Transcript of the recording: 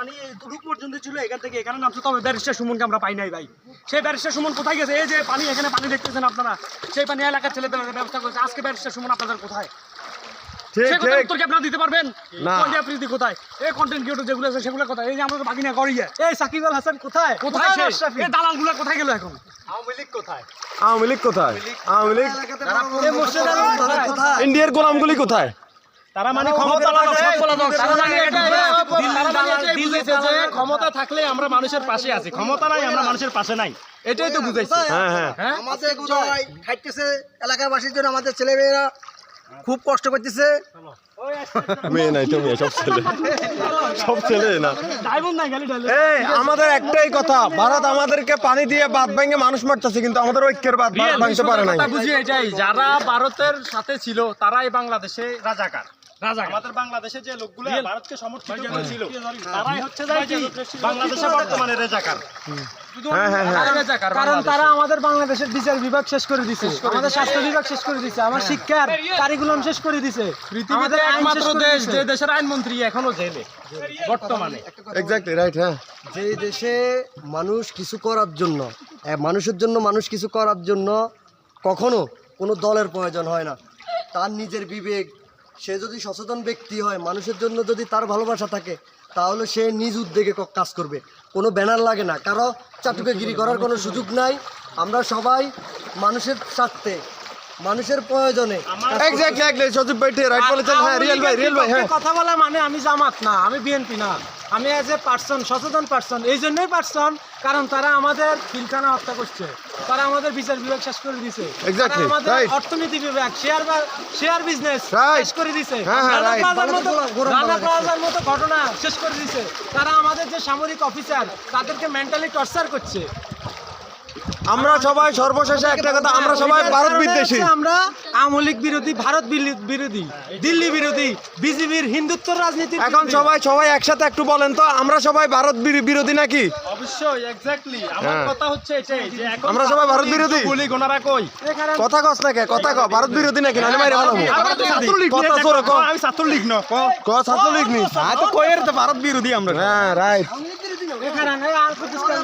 পানি এতটুকু পর্যন্ত ছিল এখান থেকে। এখানে নামছে তবে ব্যারিস্টার সুমনকে আমরা পাই নাই ভাই। সেই ব্যারিস্টার সুমন কোথায় গেছে? এই যে পানি এখানে পানি দেখতেছেন আপনারা। সেই পানি এলাকার ছেলেপেলেরা ব্যবস্থা করেছে। আজকে ব্যারিস্টার সুমন আপনাদের কোথায়? ঠিক সে কথার ঠিক। উত্তর কি আপনারা দিতে পারবেন? না। কোন প্রীতি কোথায়? এই কন্টেন্ট ক্রিয়েটর যেগুলো আছে সেগুলো কোথায়? এই যে আমরা বাকি না করি। এই সাকিব আল হাসান কোথায়? কোথায় এই দালালগুলো কোথায় গেল এখন? আওয়ামী লীগ কোথায়? আওয়ামী লীগ ইন্ডিয়ার গোলামগুলি কোথায়? তারা মানে ক্ষমতা দিল্লিতে যে ক্ষমতা থাকলে আমরা মানুষের পাশে আছি। ক্ষমতা নাই আমরা মানুষের পাশে নাই। এটাই তো বুঝাইছি। হ্যাঁ হ্যাঁ। আমাদের খাইতেছে এলাকাবাসীর জন্য আমাদের ছেলেমেয়েরা খুব কষ্ট করতেছে। মেয়ে নাই তুমি সব ছেলে। সব ছেলে না। ডাইভন নাই গালি ডালে এই আমাদের একটাই কথা ভারত আমাদেরকে পানি দিয়ে বাদ ভেঙে মানুষ মারতেছে কিন্তু আমাদের ঐক্যের বাদ বাদ ভাঙতে পারে নাই। কথা বুঝি এটাই যারা ভারতের সাথে ছিল তারাই বাংলাদেশে রাজাকার। রাজা আমাদের বাংলাদেশে যে লোকগুলো ভারতকে সমর্থিত করেছিল তারাই হচ্ছে বাংলাদেশে বর্তমানে রেজাকার। হ্যাঁ হ্যাঁ হ্যাঁ। কারণ তারা আমাদের বাংলাদেশের বিচার বিভাগ শেষ করে দিছে। আমাদের স্বাস্থ্য বিভাগ শেষ করে দিছে। আমার শিক্ষার কারিকুলাম শেষ করে দিছে। পৃথিবীতে আমাদের একমাত্র দেশ যে দেশের আইনমন্ত্রী এখনও জেলে বর্তমানে। এক্স্যাক্টলি রাইট হ্যাঁ। যে দেশে মানুষ কিছু করার জন্য মানুষের জন্য মানুষ কিছু করার জন্য কখনো কোনো দলের প্রয়োজন হয় না। তার নিজের বিবেক সে যদি সচেতন ব্যক্তি হয়, মানুষের জন্য যদি তার ভালোবাসা থাকে, তাহলে সে নিজ উদ্যোগে কাজ করবে। কোনো ব্যানার লাগে না, কারও চাটুকেগিরি করার কোনো সুযোগ নাই। আমরা সবাই মানুষের স্বার্থে মানুষের প্রয়োজনে। এক্স্যাক্টলি এক্স্যাক্টলি সজীব ভাই রাইট বলেছেন। হ্যাঁ রিয়েল ভাই রিয়েল ভাই হ্যাঁ। কথা বলা মানে আমি জামাত না আমি বিএনপি না। আমি এজ এ পার্সন সচেতন পার্সন এই জন্যই পার্সন কারণ তারা আমাদের ফিলখানা হত্যা করছে। তারা আমাদের বিচার বিভাগ শেষ করে দিছে। আমাদের অর্থনীতি বিভাগ শেয়ার শেয়ার বিজনেস শেষ করে দিছে। হ্যাঁ, হ্যাঁ, রানা প্লাজার মতো ঘটনা শেষ করে দিছে। তারা আমাদের যে সামরিক অফিসার তাদেরকে মেন্টালি টর্চার করছে। আমরা সবাই সর্বশেষে একটা কথা আমরা সবাই ভারত বিদ্বেষী। আমরা আওয়ামী লীগ বিরোধী ভারত বিলি- বিরোধী দিল্লি বিরোধী বিজেপির হিন্দুত্ব রাজনীতি এখন সবাই সবাই একসাথে একটু বলেন তো আমরা সবাই ভারত বিরো- বিরোধী নাকি? অবশ্যই এক্স্যাক্টলি আমার হ্যাঁ। কথা হচ্ছে এটাই যে এখন আমরা সবাই ভারত বিরোধী? গুলি গোনারা কই? কথা কস না কে কথা ক ভারত বিরোধী নাকি? নাহলে মাইরে ভালো কথা নিয়ে জোরে ক। আমি ছাত্রলীগ ন ক। ক ছাত্রলীগ নি। তো কয়ের তো ভারত বিরোধী আমরা। হ্যাঁ রাইট এখানে আর প্রতিষ্ঠান